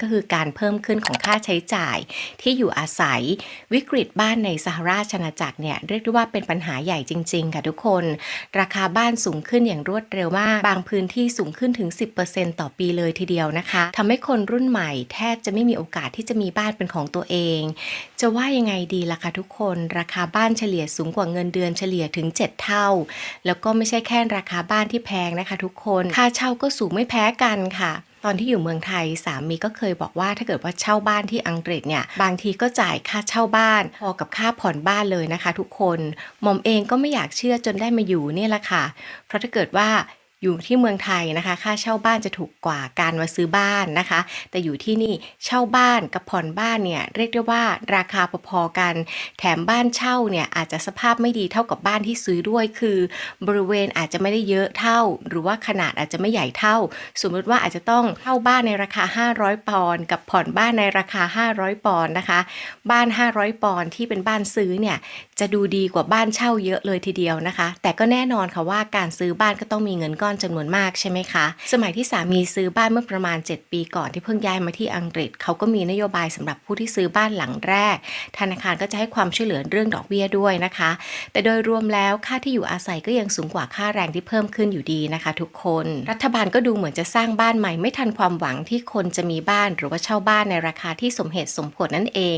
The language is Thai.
ก็คือการเพิ่มขึ้นของค่าใช้จ่ายที่อยู่อาศัยวิกฤตบ้านในสหราชอาณาจักรเนี่ยเรียกได้ว่าเป็นปัญหาใหญ่จริง ๆ ค่ะทุกคน ราคาบ้านสูงขึ้นอย่างรวดเร็วมาก บางพื้นที่สูงขึ้นถึง 10%ต่อปีเลยทีเดียวนะคะทำให้คนรุ่นใหม่แทบจะไม่มีโอกาสที่จะมีบ้านเป็นของตัวเอง จะว่ายังไงดีล่ะคะทุกคน ราคาบ้านเฉลี่ยสูงกว่าเงินเดือนเฉลี่ยถึง 7 เท่า แล้วก็ไม่ใช่แค่ราคาบ้านที่แพงนะคะ ทุกคน ค่าเช่าก็สูงไม่แพ้กันค่ะ ตอนที่อยู่เมืองไทยสามีก็เคยบอกว่าถ้าเกิดว่าเช่าบ้านที่อังกฤษเนี่ยบางทีก็จ่ายค่าเช่าบ้านพอกับค่าผ่อนบ้านเลยนะคะ ทุกคนหมอมเองก็ไม่อยากเชื่อจนได้มาอยู่เนี่ยแหละค่ะ เพราะถ้าเกิดว่า อยู่ที่เมืองไทยนะคะ ค่าเช่าบ้านจะถูกกว่าการมาซื้อบ้านนะคะ แต่อยู่ที่นี่เช่าบ้านกับผ่อนบ้านเนี่ยเรียกได้ว่าราคาพอๆกัน แถมบ้านเช่าเนี่ยอาจจะสภาพไม่ดีเท่ากับบ้านที่ซื้อด้วย คือ บริเวณอาจจะไม่ได้เยอะเท่า หรือว่าขนาดอาจจะไม่ใหญ่เท่า สมมติว่าอาจจะต้องเช่าบ้านในราคา 500 ปอนด์กับผ่อนบ้านในราคา 500 ปอนด์นะคะ บ้าน 500 ปอนด์ที่เป็นบ้านซื้อเนี่ยจะดูดีกว่าบ้านเช่าเยอะเลยทีเดียวนะคะ แต่ก็แน่นอนค่ะว่าการซื้อบ้านก็ต้องมีเงินก้อนจำนวนมากใช่ไหมคะ สมัยที่สามีซื้อบ้านเมื่อประมาณ 7 ปีก่อนที่เพิ่งย้ายมาที่อังกฤษ เขาก็มีนโยบายสำหรับผู้ที่ซื้อบ้านหลังแรก ธนาคารก็จะให้ความช่วยเหลือเรื่องดอกเบี้ยด้วยนะคะ แต่โดยรวมแล้วค่าที่อยู่อาศัยก็ยังสูงกว่าค่าแรงที่เพิ่มขึ้นอยู่ดีนะคะ ทุกคน รัฐบาลก็ดูเหมือนจะสร้างบ้านใหม่ไม่ทันความหวังที่คนจะมีบ้านหรือว่าเช่าบ้านในราคาที่สมเหตุสมผลนั่นเอง